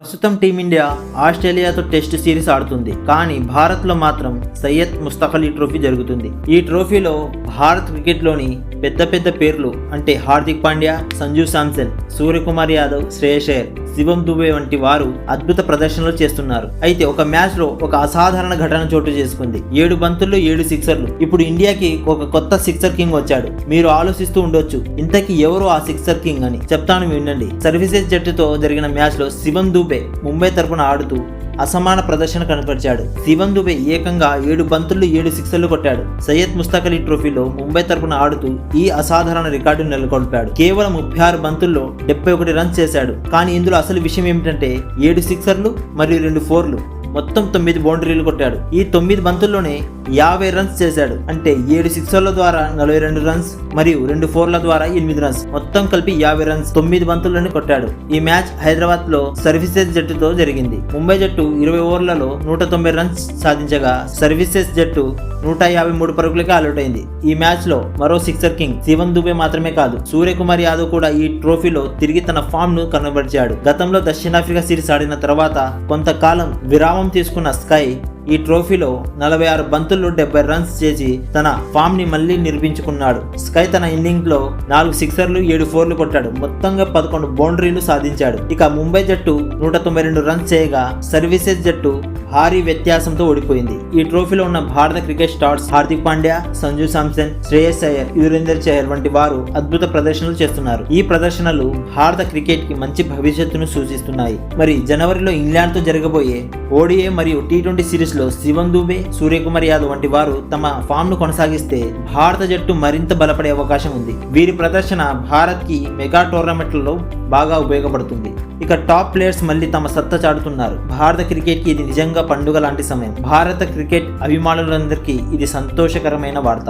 ప్రస్తుతం team India ఆస్ట్రేలియాతో test series ఆడుతుంది. కానీ భారత్లో మాత్రం సయ్యద్ ముస్తక్ అలీ ట్రోఫీ జరుగుతుంది. ఈ ట్రోఫీలో భారత్ క్రికెట్లోని పెద్ద పెద్ద పేర్లు అంటే హార్దిక్ పాండ్యా సంజు శాంసన్ సూర్యకుమార్ యాదవ్ శ్రేయస్ అయ్యర్. శివం దుబే వంటి వారు అద్భుత ప్రదర్శనలు చేస్తున్నారు. అయితే ఒక మ్యాచ్లో ఒక అసాధారణ ఘటన చోటు చేసుకుంది. ఏడు బంతుల్లో ఏడు సిక్సర్లు. ఇప్పుడు ఇండియాకి ఒక కొత్త సిక్సర్ కింగ్ వచ్చాడు. మీరు ఆలోచిస్తూ ఉండొచ్చు ఇంతకీ ఎవరు ఆ సిక్సర్ కింగ్ అని? చెప్తాను వినండి. సర్వీసెస్ జట్టుతో జరిగిన మ్యాచ్లో శివం దూబే ముంబై తరఫున ఆడుతూ అసమాన ప్రదర్శన కనపరిచాడు. శివన్ దుబే ఏకంగా ఏడు బంతుల్లో ఏడు సిక్సర్లు కొట్టాడు. సయ్యద్ ముస్తాక్ అలీ ట్రోఫీలో ముంబై తరపున ఆడుతూ ఈ అసాధారణ రికార్డును నెలకొల్పాడు. కేవలం ముప్పై ఆరు బంతుల్లో డెబ్బై ఒకటి రన్స్ చేశాడు. కానీ ఇందులో అసలు విషయం ఏమిటంటే ఏడు సిక్సర్లు మరియు రెండు ఫోర్లు. మొత్తం తొమ్మిది బౌండరీలు కొట్టాడు. ఈ తొమ్మిది బంతుల్లోనే యాభై రన్స్ చేశాడు. అంటే ఏడు సిక్సర్ల ద్వారా నలభై రెండు రన్స్ మరియు రెండు ఫోర్ల ద్వారా ఎనిమిది రన్స్ మొత్తం కలిపి యాభై రన్స్ తొమ్మిది బంతులను కొట్టాడు. ఈ మ్యాచ్ హైదరాబాద్లో సర్వీసెస్ జట్టుతో జరిగింది. ముంబై జట్టు ఇరవై ఓవర్లలో నూట తొంభై రన్స్ సాధించగా సర్వీసెస్ జట్టు నూట యాభై మూడు పరుగులకే అవుట్ అయింది. ఈ మ్యాచ్లో మరో సిక్సర్ కింగ్ శివన్ దుబే మాత్రమే కాదు సూర్యకుమార్ యాదవ్ కూడా ఈ ట్రోఫీలో తిరిగి తన ఫామ్ను కనబరిచాడు గతంలో దక్షిణాఫ్రికా సిరీస్ ఆడిన తర్వాత కొంతకాలం విరామం తీసుకున్న స్కై ఈ ట్రోఫీలో నలభై ఆరు బంతుల్లో డెబ్బై రన్స్ చేసి తన ఫామ్ని మళ్ళీ నిర్మించుకున్నాడు. స్కై తన ఇన్నింగ్లో నాలుగు సిక్సర్లు ఏడు ఫోర్లు కొట్టాడు. మొత్తంగా పదకొండు బౌండరీలు సాధించాడు. ఇక ముంబై జట్టు నూట తొంభై రెండు రన్స్ చేయగా సర్వీసెస్ జట్టు భారీ వ్యత్యాసంతో ఓడిపోయింది. ఈ ట్రోఫీలో ఉన్న భారత క్రికెట్ స్టార్స్ హార్దిక్ పాండ్యా సంజు సామ్సన్ శ్రేయస్ అయ్యర్ యురేందర్ చహర్ వంటి వారు అద్భుత ప్రదర్శనలు చేస్తున్నారు. ఈ ప్రదర్శనలు భారత క్రికెట్కి మంచి భవిష్యత్తును సూచిస్తున్నాయి. మరి జనవరిలో ఇంగ్లాండ్తో జరగబోయే ఓడిఏ మరియు టీ ట్వంటీ సిరీస్లో శివన్ దూబే సూర్యకుమార్ యాదవ్ వంటి వారు తమ ఫామ్ను కొనసాగిస్తే భారత జట్టు మరింత బలపడే అవకాశం ఉంది. వీరి ప్రదర్శన భారత్కి మెగా టోర్నమెంట్లలో బాగా ఉపయోగపడుతుంది. ఇక టాప్ ప్లేయర్స్ మళ్ళీ తమ సత్తా చాటుతున్నారు. భారత క్రికెట్కి ఇది నిజంగా పండుగ లాంటి సమయం. భారత క్రికెట్ అభిమానులందరికీ ఇది సంతోషకరమైన వార్త.